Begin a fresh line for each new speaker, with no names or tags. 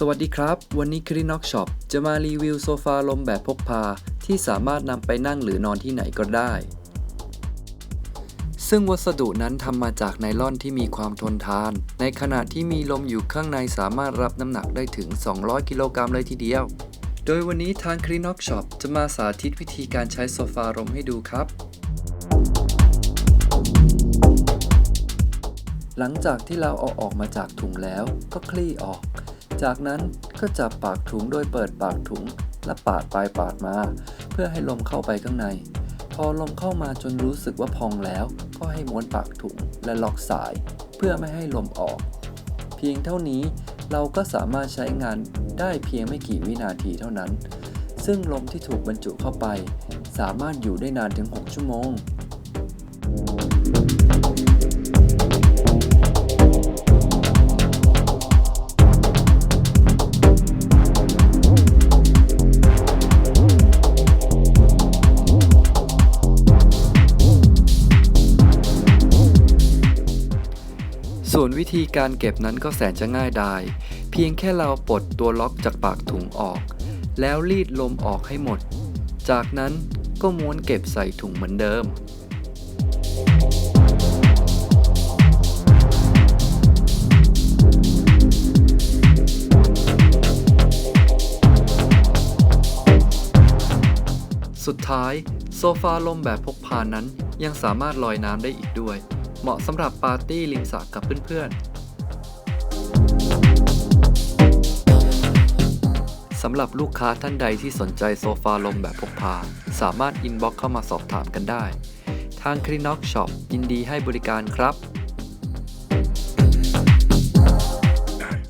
สวัสดีครับ วันนี้คริน็อกช็อปจะมารีวิวโซฟาลมแบบพกพา ที่สามารถนำไปนั่งหรือนอนที่ไหนก็ได้ ซึ่งวัสดุนั้นทำมาจากไนลอนที่มีความทนทาน ในขณะที่มีลมอยู่ข้างในสามารถรับน้ำหนักได้ถึง 200 กิโลกรัมเลยทีเดียว โดยวันนี้ทางคริน็อกช็อปจะมาสาธิตวิธีการใช้โซฟาลมให้ดูครับหลังจากที่เราเอาออกมาจากถุงแล้วก็คลี่ออก จากนั้นก็จับปากถุงโดยเปิดปากถุง และปาดไปปาดมา เพื่อให้ลมเข้าไปข้างใน พอลมเข้ามาจนรู้สึกว่าพองแล้ว ก็ให้ม้วนปากถุงและล็อกสาย เพื่อไม่ให้ลมออก เพียงเท่านี้เราก็สามารถใช้งานได้เพียงไม่กี่วินาทีเท่านั้น ซึ่งลมที่ถูกบรรจุเข้าไป สามารถอยู่ได้นานถึง 6 ชั่วโมง ส่วนวิธีการเก็บนั้นก็แสนจะง่ายดาย เพียงแค่เราปลดตัวล็อกจากปากถุงออก แล้วรีดลมออกให้หมด จากนั้นก็ม้วนเก็บใส่ถุงเหมือนเดิมสุดท้าย โซฟาลมแบบพกพานั้นยังสามารถลอยน้ำได้อีกด้วย เหมาะสำหรับปาร์ตี้ริมสระกับเพื่อนๆ สำหรับลูกค้าท่านใดที่สนใจโซฟาลมแบบพกพา สามารถอินบ็อกเข้ามาสอบถามกันได้ ทางคลิน็อกช็อปยินดีให้บริการครับ